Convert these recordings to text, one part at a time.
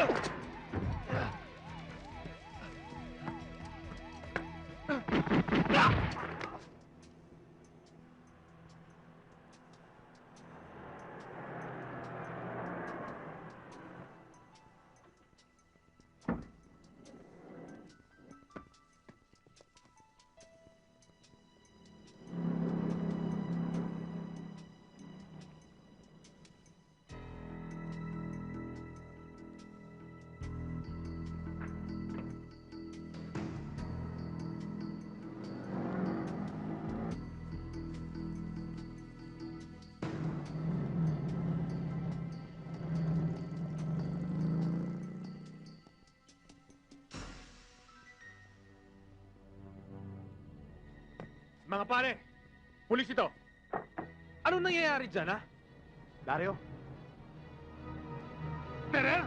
哎 Mga pare, pulis ito. Anong nangyayari dyan, ha? Dario? Terer!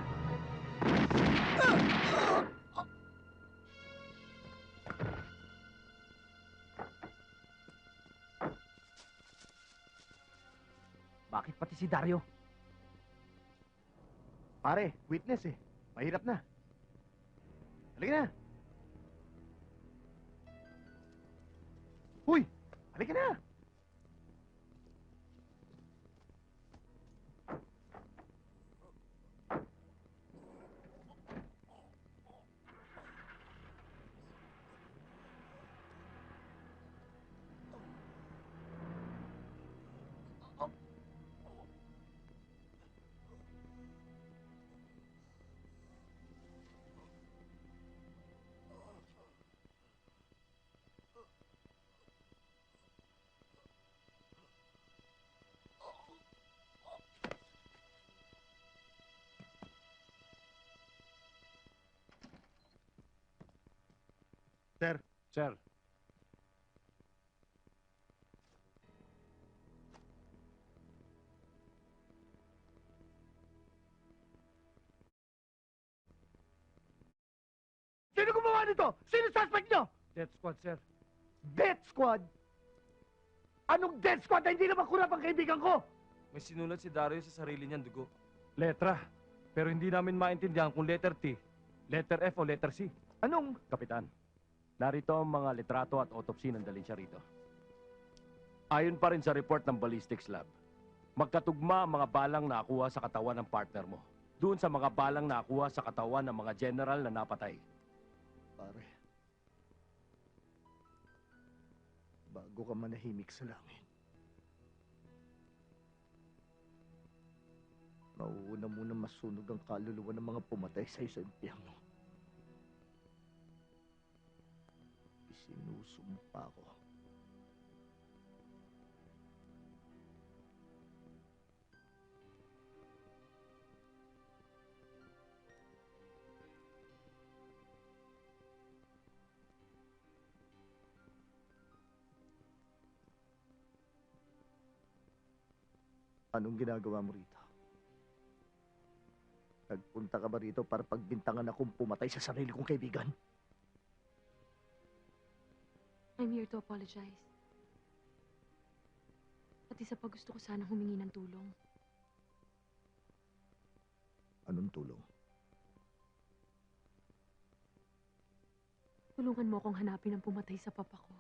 Bakit pati si Dario? Pare, witness eh. Mahirap na. Halika na. Huy! Halika na! Sir. Sir. Sino gumawa nito? Sino suspect nyo? Death squad, sir. Death Squad? Anong Death Squad na hindi naman kurap ang kaibigan ko? May sinulat si Dario sa sarili niyang dugo. Letra. Pero hindi namin maintindihan kung letter T, letter F o letter C. Anong? Kapitan, narito ang mga litrato at autopsy ng dalhin siya rito. Ayon pa rin sa report ng ballistics lab, magkatugma ang mga balang nakuha sa katawan ng partner mo. Doon sa mga balang nakuha sa katawan ng mga general na napatay. Pare. Bago ka manahimik sa langit. Mauuna muna masunog ang kaluluwa ng mga pumatay sa'yo sa impyerno. Isinusumpa ko. Anong ginagawa mo rito? Nagpunta ka ba rito para pagbintangan akong pumatay sa sarili kong kaibigan? I'm here to apologize. At isa pa gusto ko sana humingi ng tulong. Anong tulong? Tulungan mo akong hanapin ang pumatay sa papa ko.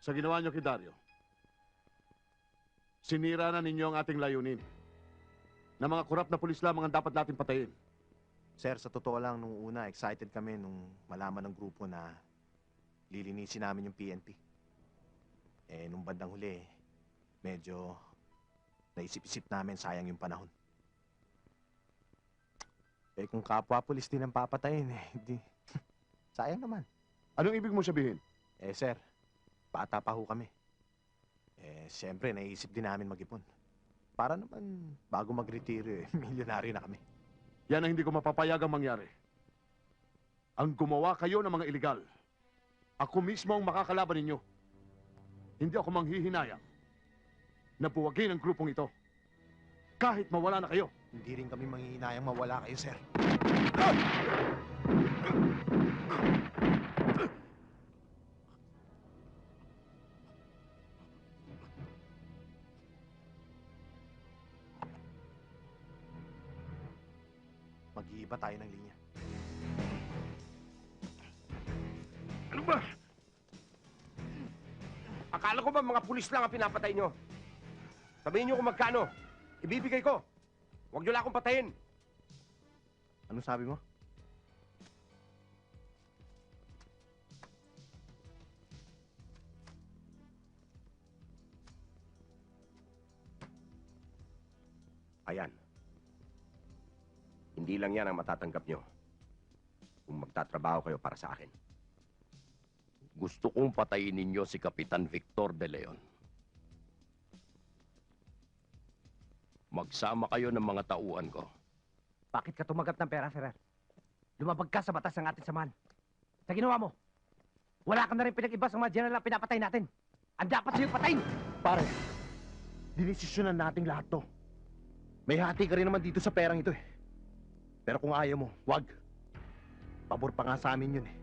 sa ginawa niyo kay Dario. Sinira na ninyo ang ating layunin. Na mga korap na pulis lamang ang dapat natin patayin. Sir, sa totoo lang, nung una, excited kami nung malaman ng grupo na lilinisin namin yung PNP. Eh, nung bandang huli, medyo naisip-isip namin sayang yung panahon. Eh, kung kapwa pulis din ang papatayin, eh, di, sayang naman. Anong ibig mo sabihin? Eh, sir, bata pa ho kami. Eh, siyempre, naisip din namin mag-ipon. Para naman, bago mag-retiro, eh, milyonaryo na kami. Yan ang hindi ko mapapayagang mangyari. Ang gumawa kayo ng mga iligal. Ako mismo ang makakalaban ninyo. Hindi ako manghihinayang na buwagin ang grupong ito. Kahit mawala na kayo. Hindi rin kami manghihinayang mawala kayo, sir. Mag-iiba tayo ng linya. Ano ba? Akala ko ba mga pulis lang ang pinapatay nyo? Sabihin nyo kung magkano. Ibibigay ko. Huwag nyo lang akong patayin. Ano sabi mo? Hindi lang yan ang matatanggap nyo. Kung magtatrabaho kayo para sa akin. Gusto kong patayin ninyo si Kapitan Victor De Leon. Magsama kayo ng mga tauhan ko. Bakit ka tumagat ng pera, Ferrer? Lumabag ka sa batas ng ating samahan. Sa ginawa mo, wala ka na rin pinag-iba sa mga general na pinapatay natin. Ang dapat sa'yo patayin! Pare, dinesisyonan nating lahat to. May hati ka rin naman dito sa perang ito eh. Pero kung ayaw mo, wag. Pabor pa nga sa amin yun eh.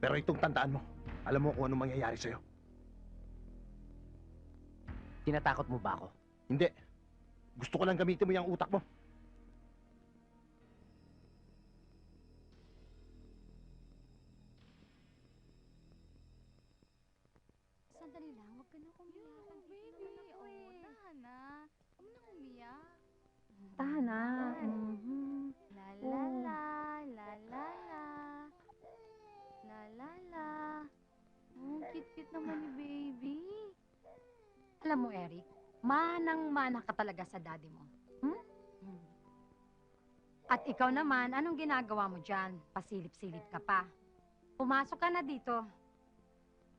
Pero itong tandaan mo, alam mo kung anong mangyayari sa'yo. Tinatakot mo ba ako? Hindi. Gusto ko lang gamitin mo yung utak mo. Cute-cute naman ni baby. Alam mo, Eric, manang-mana ka talaga sa daddy mo. Hmm? At ikaw naman, anong ginagawa mo dyan? Pasilip-silip ka pa. Pumasok ka na dito.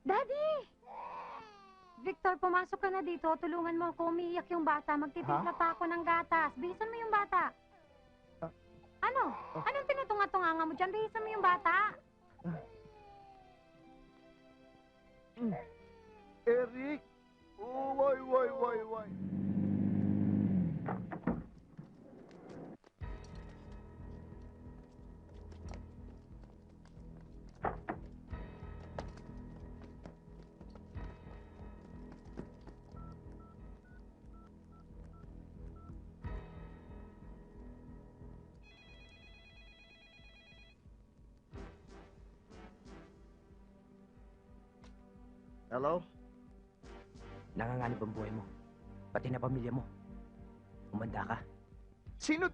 Daddy! Victor, pumasok ka na dito. Tulungan mo ako. Umiiyak yung bata. Magtitimpla pa ako ng gatas. Bilisan mo yung bata. Ano? Anong tinutunga-tunga mo dyan? Bilisan mo yung bata. Eric! Oh, Hello? Nanganganib ang buhay mo. Pati na pamilya mo. Umanda ka. Sino?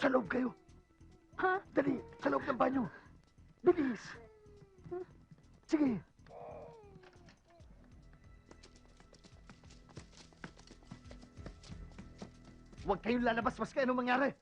Sa loob kayo. Ha? Dali, sa loob ng banyo. Bilis. Sige. Huwag kayong lalabas mas kayo anong mangyari.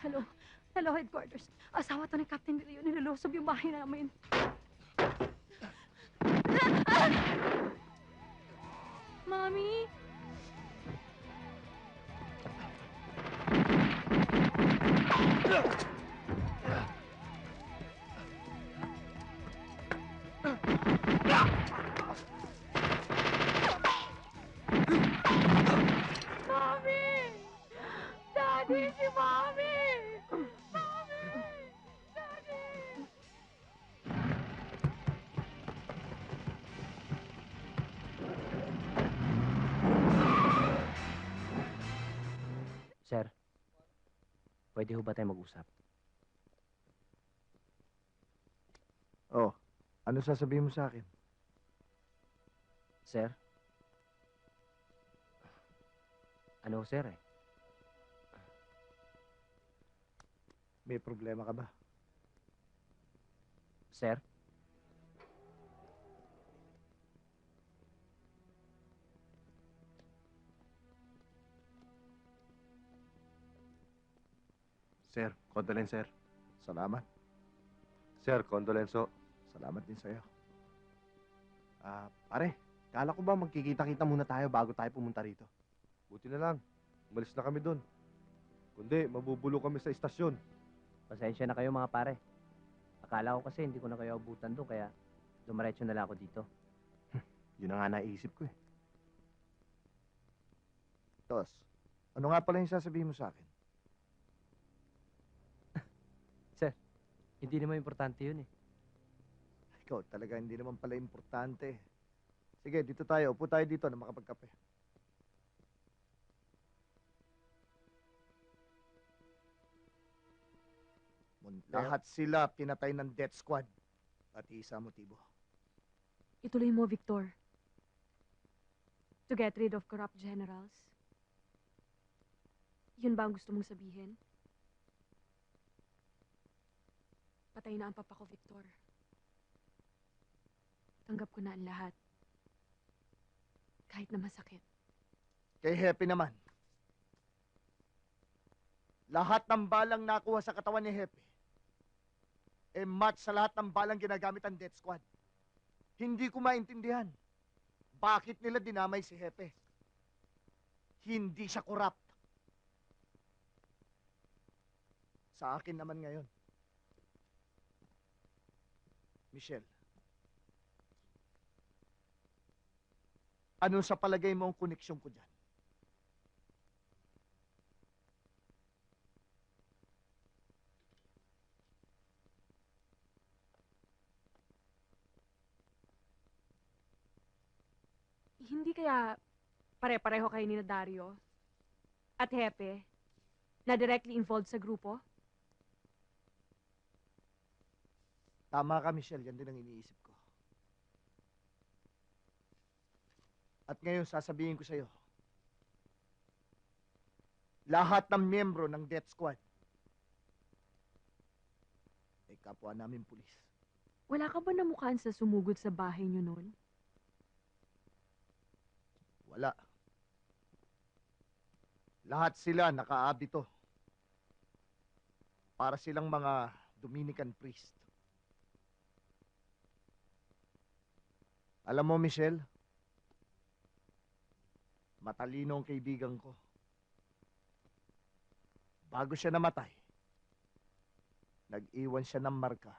Hello? Hello, headquarters. Asawa to ni Captain Leon. Nilulusob yung bahay namin. Mami? Mami! Daddy, si Mami! Pwede ho ba tayo mag-usap? Oh, ano sasabihin mo sa akin? Sir? Ano, sir eh? May problema ka ba? Sir? Sir, condolence, sir. Salamat. Sir, condolenso. Salamat din sa'yo. Ah, pare, kala ko ba magkikita-kita muna tayo bago tayo pumunta rito? Buti na lang. Umalis na kami doon. Kundi, mabubulo kami sa istasyon. Pasensya na kayo mga pare. Akala ko kasi hindi ko na kayo abutan doon kaya dumiretso na lang ako dito. Yun na nga naisip ko eh. Tos, ano nga pala yung sasabihin mo sa akin? Hindi naman importante yun eh. Ikaw talaga hindi naman pala importante. Sige, dito tayo. Upo tayo dito na makapagkape. Lahat sila pinatay ng death squad. Pati isa motibo. Ituloy mo, Victor. To get rid of corrupt generals. Yun ba ang gusto mong sabihin? Patay na ang papa ko, Victor. Tanggap ko na ang lahat. Kahit na masakit. Kay Hepe naman. Lahat ng balang nakuha sa katawan ni Hepe, eh match sa lahat ng balang ginagamit ang death squad. Hindi ko maintindihan. Bakit nila dinamay si Hepe? Hindi siya corrupt. Sa akin naman ngayon. Michelle. Ano sa palagay mo ang koneksyon ko dyan? Hindi kaya pare-pareho kayo ni Dario at Hepe na directly involved sa grupo? Tama ka, Michelle. Yan din ang iniisip ko. At ngayon, sasabihin ko sa'yo, lahat ng miyembro ng death squad ay kapwa namin pulis. Wala ka ba namukhaan sa sumugod sa bahay niyo noon? Wala. Lahat sila nakaabito. Para silang mga Dominican priest. Alam mo, Michelle, matalino ang kaibigan ko. Bago siya namatay, nag-iwan siya ng marka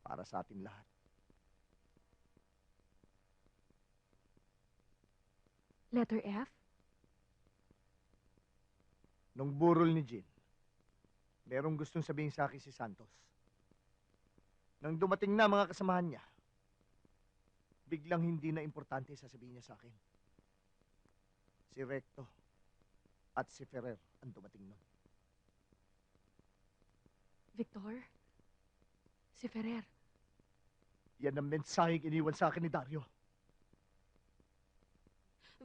para sa atin lahat. Letter F? Nung burol ni Jean, merong gustong sabihin sa akin si Santos. Nang dumating na mga kasamahan niya, biglang hindi na importante sasabihin niya sa akin. Si Recto at si Ferrer ang dumating nun. Victor? Si Ferrer? Yan ang mensaheng iniwan sa akin ni Dario.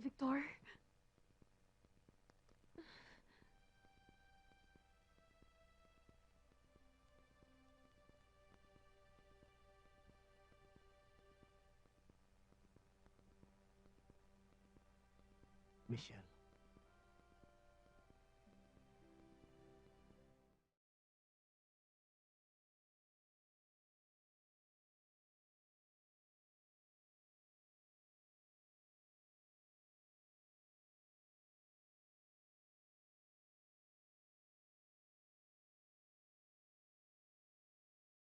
Victor? Michelle.